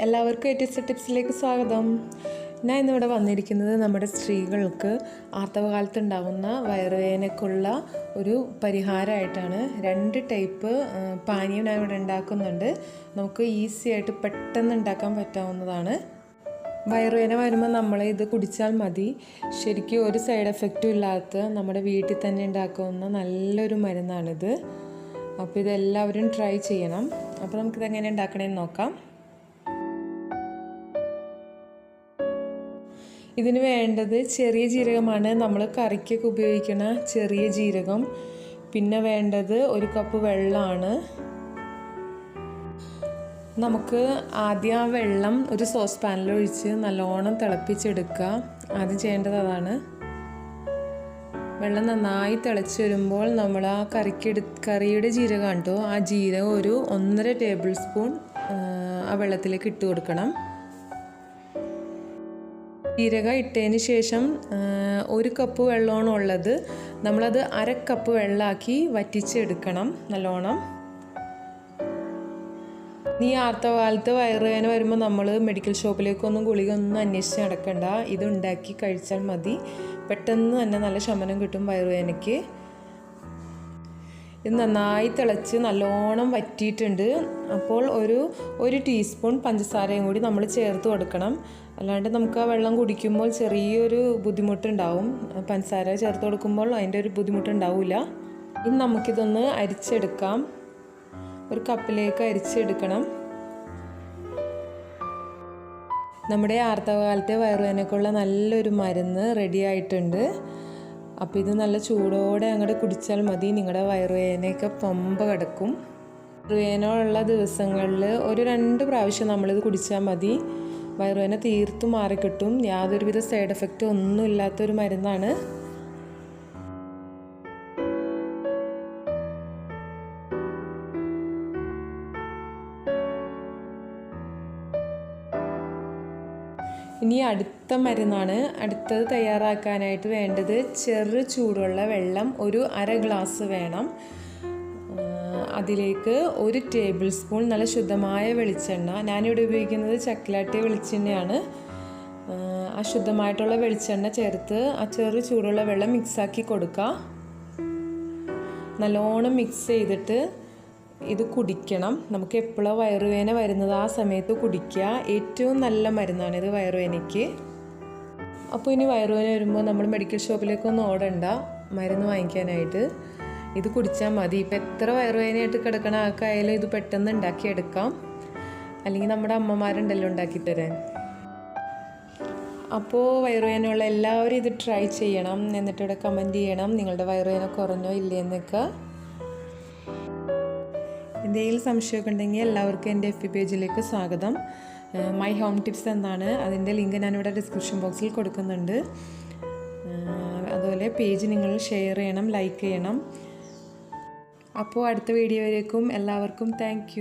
Latest ടിപ്സിലേക്ക് സ്വാഗതം. ഞാൻ ഇന്നിവിടെ വന്നിരിക്കുന്നത് നമ്മുടെ സ്ത്രീകൾക്ക് ആർത്തവകാലത്ത് ഉണ്ടാകുന്ന വയറുവേദനയ്ക്കുള്ള ഒരു പരിഹാരമായിട്ടാണ്. രണ്ട് ടൈപ്പ് പാനീയം ഞാൻ ഇവിടെ ഉണ്ടാക്കുന്നുണ്ട്. നമുക്ക് ഈസി ആയിട്ട് പെട്ടെന്ന് ഉണ്ടാക്കാൻ പറ്റാവുന്നതാണ്. വയറുവേദന വരുമ്പോൾ നമ്മൾ ഇത് കുടിച്ചാൽ മതി. ശരിക്കും ഒരു സൈഡ് എഫക്റ്റും ഇല്ലാത്ത നമ്മുടെ വീട്ടിൽ തന്നെ ഉണ്ടാക്കുന്ന നല്ലൊരു മരുന്നാണിത്. അപ്പോൾ ഇതെല്ലാവരും ട്രൈ ചെയ്യണം. അപ്പോൾ നമുക്കിത് എങ്ങനെ ഉണ്ടാക്കണമെന്ന് നോക്കാം. ഇതിന് വേണ്ടത് ചെറിയ ജീരകമാണ്. നമ്മൾ കറിക്കൊക്കെ ഉപയോഗിക്കുന്ന ചെറിയ ജീരകം. പിന്നെ വേണ്ടത് ഒരു കപ്പ് വെള്ളമാണ് നമുക്ക് ആദ്യം ആ വെള്ളം ഒരു സോസ് പാനിൽ ഒഴിച്ച് നല്ലോണം തിളപ്പിച്ചെടുക്കുക. ആദ്യം ചെയ്യേണ്ടത് അതാണ്. വെള്ളം നന്നായി തിളച്ച് വരുമ്പോൾ നമ്മൾ ആ കറിക്കെടു കറിയുടെ ജീരകം കണ്ടോ? ആ ജീരകം ഒരു ഒന്നര ടേബിൾ സ്പൂൺ ആ വെള്ളത്തിലേക്ക് ഇട്ട് കൊടുക്കണം. ജീരകം ഇട്ടതിന് ശേഷം ഒരു കപ്പ് വെള്ളമാണ് ഉള്ളത്. നമ്മളത് അര കപ്പ് വെള്ളമാക്കി വറ്റിച്ചെടുക്കണം നല്ലോണം. നീ ആർത്തവകാലത്ത് വയറുവേന വരുമ്പോൾ നമ്മൾ മെഡിക്കൽ ഷോപ്പിലേക്കൊന്നും ഗുളിക ഒന്നും അന്വേഷിച്ച് നടക്കണ്ട. ഇത് ഉണ്ടാക്കി കഴിച്ചാൽ മതി. പെട്ടെന്ന് തന്നെ നല്ല ശമനം കിട്ടും വയറുവേദനയ്ക്ക് ഇത് നന്നായി തിളച്ച് നല്ലോണം വറ്റിയിട്ടുണ്ട്. അപ്പോൾ ഒരു ഒരു ടീസ്പൂൺ പഞ്ചസാരയും കൂടി നമ്മൾ ചേർത്ത് കൊടുക്കണം. അല്ലാണ്ട് നമുക്ക് ആ വെള്ളം കുടിക്കുമ്പോൾ ചെറിയൊരു ബുദ്ധിമുട്ടുണ്ടാവും. പഞ്ചസാര ചേർത്ത് കൊടുക്കുമ്പോൾ അതിന്റെ ഒരു ബുദ്ധിമുട്ടുണ്ടാവില്ല. ഇനി നമുക്കിതൊന്ന് അരിച്ചെടുക്കാം. ഒരു കപ്പിലേക്ക് അരിച്ചെടുക്കണം. നമ്മുടെ ആർത്തവകാലത്തെ വയറുവേനക്കുള്ള നല്ലൊരു മരുന്ന് റെഡി ആയിട്ടുണ്ട്. അപ്പോൾ ഇത് നല്ല ചൂടോടെ അങ്ങോട്ട് കുടിച്ചാൽ മതി. നിങ്ങളുടെ വയറുവേദനയൊക്കെ പമ്പ കിടക്കും. വയറുവേദന ഉള്ള ദിവസങ്ങളിൽ ഒരു രണ്ട് പ്രാവശ്യം നമ്മളിത് കുടിച്ചാൽ മതി. വയറുവേദന തീർത്തും മാറിക്കിട്ടും. യാതൊരുവിധ സൈഡ് എഫക്റ്റും ഒന്നും ഇല്ലാത്തൊരു മരുന്നാണ്. ഇനി അടുത്ത മരുന്നാണ്. അടുത്തത് തയ്യാറാക്കാനായിട്ട് വേണ്ടത് ചെറു ചൂടുള്ള വെള്ളം ഒരു അര ഗ്ലാസ് വേണം. അതിലേക്ക് ഒരു ടേബിൾ സ്പൂൺ നല്ല ശുദ്ധമായ വെളിച്ചെണ്ണ. ഞാനിവിടെ ഉപയോഗിക്കുന്നത് ചക്കിലാട്ടിയ വെളിച്ചെണ്ണയാണ്. ആ, ശുദ്ധമായിട്ടുള്ള വെളിച്ചെണ്ണ ചേർത്ത് ആ ചെറു ചൂടുള്ള വെള്ളം മിക്സാക്കി കൊടുക്കുക നല്ലോണം മിക്സ് ചെയ്തിട്ട് ഇത് കുടിക്കണം. നമുക്ക് എപ്പോഴാണ് വയറുവേന വരുന്നത്? ആ സമയത്ത് കുടിക്കുക. ഏറ്റവും നല്ല മരുന്നാണ് ഇത് വയറുവേനയ്ക്ക്. അപ്പോൾ ഇനി വയറുവേന വരുമ്പോൾ നമ്മൾ മെഡിക്കൽ ഷോപ്പിലേക്കൊന്നും ഓടണ്ട. മരുന്ന് വാങ്ങിക്കാനായിട്ട്. ഇത് കുടിച്ചാൽ മതി. ഇപ്പം എത്ര വയറുവേനയായിട്ട് കിടക്കണ ആൾക്കായാലും ഇത് പെട്ടെന്ന് ഉണ്ടാക്കിയെടുക്കാം. അല്ലെങ്കിൽ നമ്മുടെ അമ്മമാരുണ്ടല്ലോ ഉണ്ടാക്കിത്തരാൻ. അപ്പോൾ വയറുവേനയുള്ള എല്ലാവരും ഇത് ട്രൈ ചെയ്യണം. എന്നിട്ടിവിടെ കമന്റ് ചെയ്യണം. നിങ്ങളുടെ വയറുവേന കുറഞ്ഞോ ഇല്ലേ എന്നൊക്കെ. എന്തെങ്കിലും സംശയമൊക്കെ ഉണ്ടെങ്കിൽ എല്ലാവർക്കും എന്റെ എഫ് പേജിലേക്ക് സ്വാഗതം. മൈ ഹോം ടിപ്സ് എന്നാണ് അതിന്റെ ലിങ്ക് ഞാനിവിടെ ഡിസ്ക്രിപ്ഷൻ ബോക്സിൽ കൊടുക്കുന്നുണ്ട്. അതുപോലെ പേജ് നിങ്ങൾ ഷെയർ ചെയ്യണം ലൈക്ക് ചെയ്യണം. അപ്പോൾ അടുത്ത വീഡിയോയിലേക്കും എല്ലാവർക്കും താങ്ക്